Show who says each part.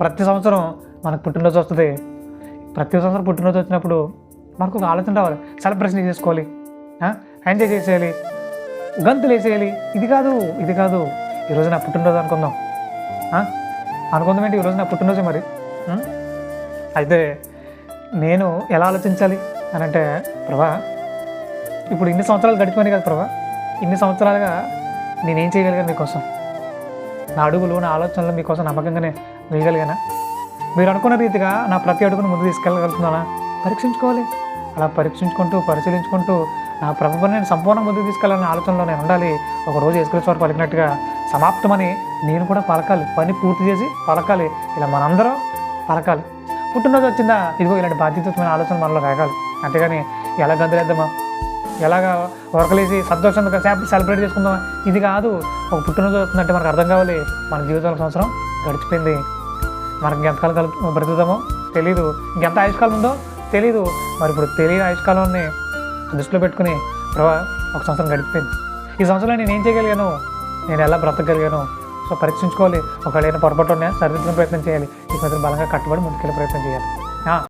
Speaker 1: ప్రతి సంవత్సరం మనకు పుట్టినరోజు వస్తుంది. ప్రతి సంవత్సరం పుట్టినరోజు వచ్చినప్పుడు మనకు ఒక ఆలోచన రావాలి. సెలబ్రేషన్ చేసుకోవాలి. ఎంజాయ్ చేసేయాలి. గంతులు వేసేయాలి. ఇది కాదు ఇది కాదు. ఈరోజు నా పుట్టినరోజు అనుకుందాం. అనుకుందాం ఏంటి? ఈరోజు నా పుట్టినరోజు మరి. అయితే నేను ఎలా ఆలోచించాలి అని అంటే ప్రభా ఇప్పుడు ఇన్ని సంవత్సరాలు గడిచిపోయినాయి కదా ప్రభా. ఇన్ని సంవత్సరాలుగా నేనేం చేయగలిగాను మీకోసం? నా అడుగులు నా ఆలోచనలు మీకోసం నమ్మకంగానే వేయగలిగానా? మీరు అనుకున్న రీతిగా నా ప్రతి అడుగును ముందు తీసుకెళ్ళగలుగుతున్నానా? పరీక్షించుకోవాలి. అలా పరీక్షించుకుంటూ పరిశీలించుకుంటూ నా ప్రభుత్వం నేను సంపూర్ణ ముందుకు తీసుకెళ్ళాలనే ఆలోచనలో నేను ఉండాలి. ఒక రోజు యేసుక్రీస్తు పలికినట్టుగా సమాప్తమని నేను కూడా పలకాలి. పని పూర్తి చేసి పలకాలి. ఇలా మనందరం పలకాలి. పుట్టినరోజు వచ్చిందా? ఇదిగో ఇలాంటి బాధ్యతమైన ఆలోచన మనలో రేగాలి. అంతేగాని ఎలా గంతులేద్దామా ఎలాగా వర్కలేసి సంతోషంగా సెలబ్రేట్ చేసుకుందాం ఇది కాదు ఒక పుట్టినరోజు వస్తుందంటే మనకు అర్థం కావాలి. మన జీవితంలో సంవత్సరం గడిచిపోయింది. మనకి ఎంతకాలం కలుపు బ్రతుకుతామో తెలీదు. ఇంకెంత ఆయుష్కాలం ఉందో తెలీదు. మరి ఇప్పుడు తెలియని ఆయుష్కాలాన్ని దృష్టిలో పెట్టుకుని ప్రభా ఒక సంవత్సరం గడిచిపోయింది. ఈ సంవత్సరంలో నేను ఏం చేయగలిగాను? నేను ఎలా బ్రతకగలిగాను? సో పరీక్షించుకోవాలి. ఒకవేళ ఏమైనా పొరపాటు ఉన్నాయా సరిదిద్దిన ప్రయత్నం చేయాలి. ఈ సంవత్సరం బలంగా కట్టుబడి ముందుకెళ్ళే ప్రయత్నం చేయాలి.